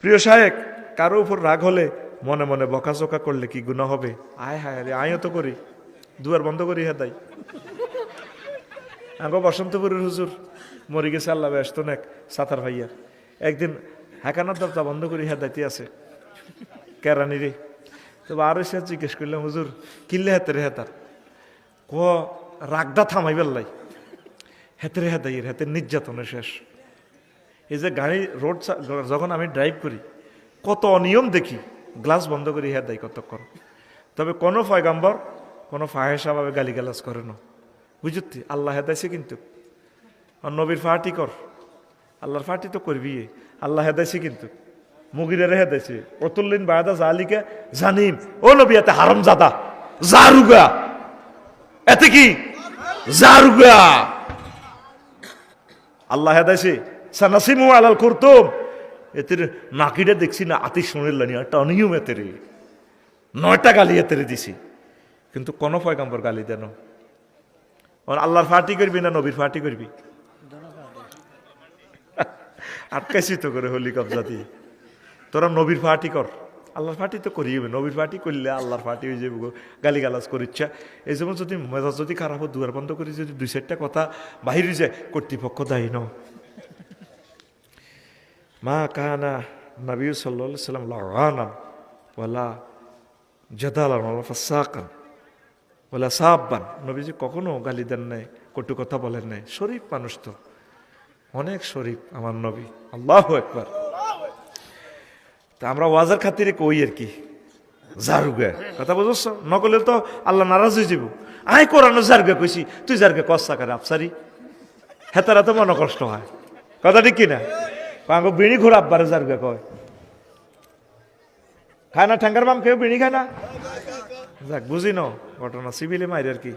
প্রিয় সাহেব কারও উপর রাগ হলে মনে মনে বকাচোকা করলে কি গুণা হবে? আয় হায় রে আয়ও তো করি। দুয়ার বন্ধ করি হ্যাঁ তাই। আগে বসন্তপুরের হুজুর, মরি গেছে আল্লাহ ব্যস্ত নেক, সাতার ভাইয়া। একদিন হাকানার দরজা বন্ধ করি হ্যাঁ দাইতে আছে। কেরানি রে? তো আরও সে জিজ্ঞেস করলাম, হুজুর কিনলে হেতে রে হেতার ক রাগদা থামাই বেল্লাই হেতে রে হেতাইয়ের হেতে নির্যাতনে শেষ। এই যে গাড়ি রোড যখন আমি ড্রাইভ করি, কত অনিয়ম দেখি। গ্লাস বন্ধ করি হ্যাঁ দেয় কতক্ষণ তবে কোনো ফয়গাম্বর কোনো ফাহেসাভাবে গালিগালাজ করে না। বুঝতি আল্লাহ হেদাইছে কিন্তু। আর নবীর ফাটি কর। আল্লাহর ফাটি তো করবি আল্লাহ হেদাইছে কিন্তু। মুগিরে হেদাইছে অতুল্লিন বায়দা জালিকে জানিম। ও নবী, এতে হারম জাদা জারুগা। এতে কি? জারুগা। আল্লাহ হেদাইছে সানাসিমু আলাল করতুম। এতের নাকিটা দেখছি না, আতি শুনিলানি একটা অনিয়ম এতেরে নয়টা গালি এতেরে দিছি। কিন্তু কোন পয়গাম্বর গালি দেন আল্লাহর ফাটি করবি না নবীর ফাটি করবি? আটকাইছি তো করে হলি কবজা দিয়ে। তোরা নবীর ফাটি কর। আল্লাহর ফাটি তো করি নবীর ফাটি করলে আল্লাহর ফাটি হয়ে যাবে গালি গালাজ করিচ্ছা। এই যেমন যদি মেজাজ যদি খারাপ হয়, দুয়ার বন্ধ করি যদি দুই চারটা কথা বাহিরে যায়, কর্তৃপক্ষ দায়ী ন মা কাহানা নবী সাল্লা সাল্লাম লাগানান ওয়ালা জদালান ওয়ালা ফাসাকান ওয়ালা সাব্বান। নবীজি কখনো গালি দেন নাই, কটু কথা বলেন নাই। শরীফ মানুষ তো। অনেক শরীফ আমার নবী। আল্লাহ একবার তা আমরা ওয়াজার খাতিরে কই আর কি? জারুগা। কথা বুঝছ? নকলে তো আল্লাহ নারাজ হয়ে যাব আয় কোরআনো জারগা কইছি, তুই জারগা কষ্ট করে আফসারি। হেতারা তো মনে কষ্ট হয়। কথা ঠিক কিনা? পাঙ্গ বিড়ি ঘোরা আব্বারে জারগা কয়। খায় না ঠ্যাঙ্গার বাম কেউ বিড়ি খায় না? যাক বুঝি ন ঘটনা সিভিলে মাইর আর কি?